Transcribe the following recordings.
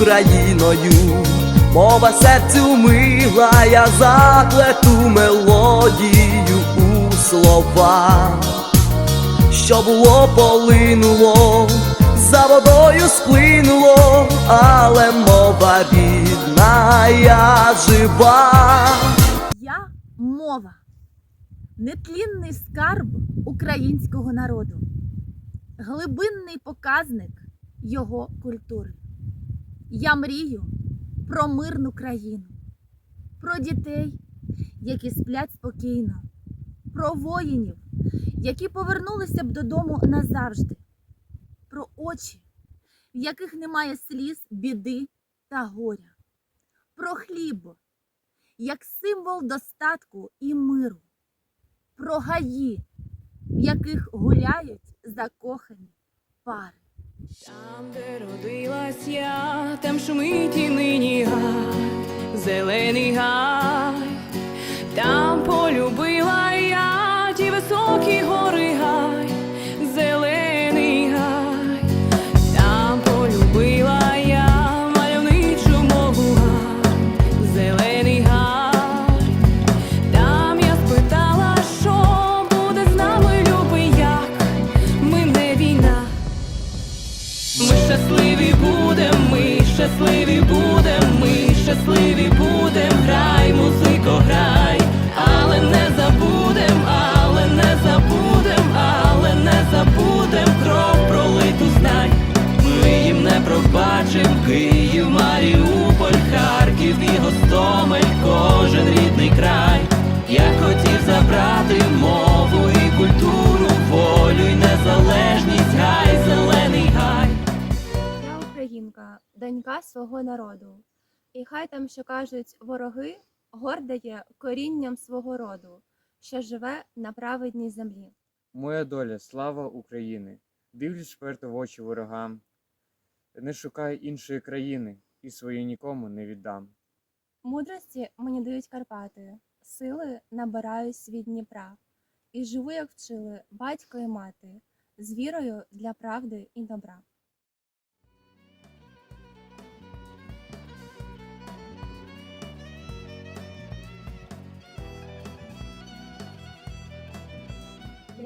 вільною, мова серцю мила, я заплету мелодію у слова, що було полинуло, за водою сплинуло, але мова рідна, я жива. Я мова, нетлінний скарб українського народу, глибинний показник його культури. Я мрію про мирну країну, про дітей, які сплять спокійно, про воїнів, які повернулися б додому назавжди, про очі, в яких немає сліз, біди та горя, про хліб, як символ достатку і миру, про гаї, в яких гуляють закохані пари. Там, де родилась я, там шумить і нині гай, зелений гай, донька свого народу. І хай там, що кажуть вороги, горда є корінням свого роду, що живе на праведній землі. Моя доля, слава України, дивлюсь вперто в очі ворогам. Не шукай іншої країни і свою нікому не віддам. Мудрості мені дають Карпати, сили набираюсь від Дніпра. І живу, як вчили батько і мати, з вірою для правди і добра.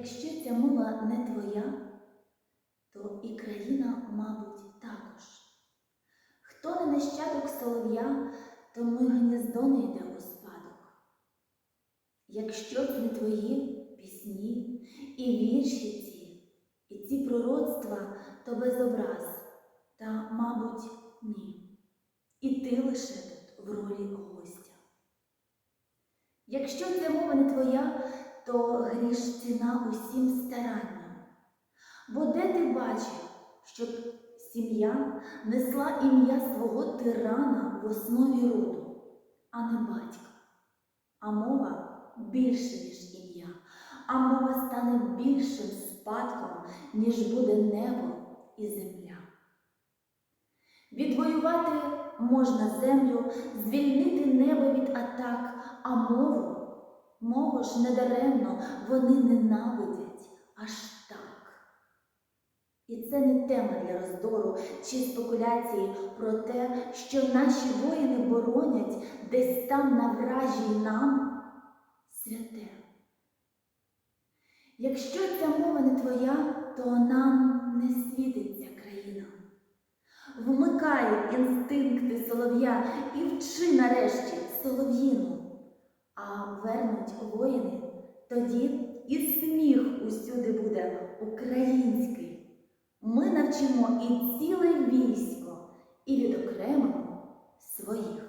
Якщо ця мова не твоя, то і країна, мабуть, також. Хто не нащадок солов'я, тому й гніздо не йде у спадок. Якщо не твої пісні і вірші ці, і ці пророцтва, то безобраз, та, мабуть, ні. І ти лише тут в ролі гостя. Якщо ця мова не твоя, то гріш ціна усім старанням. Бо де ти бачив, щоб сім'я несла ім'я свого тирана в основі роду, а не батька? А мова більше, ніж ім'я, а мова стане більшим спадком, ніж буде небо і земля. Відвоювати можна землю, звільнити небо від атак, а мову ж недаремно вони ненавидять аж так. І це не тема для роздору чи спекуляції про те, що наші воїни боронять десь там на вражій нам святе. Якщо ця мова не твоя, то нам не світиться країна. Вмикай інстинкти солов'я і вчи нарешті солов'їну. А вернуть воїни, тоді і сміх усюди буде український. Ми навчимо і ціле військо, і відокремимо своїх.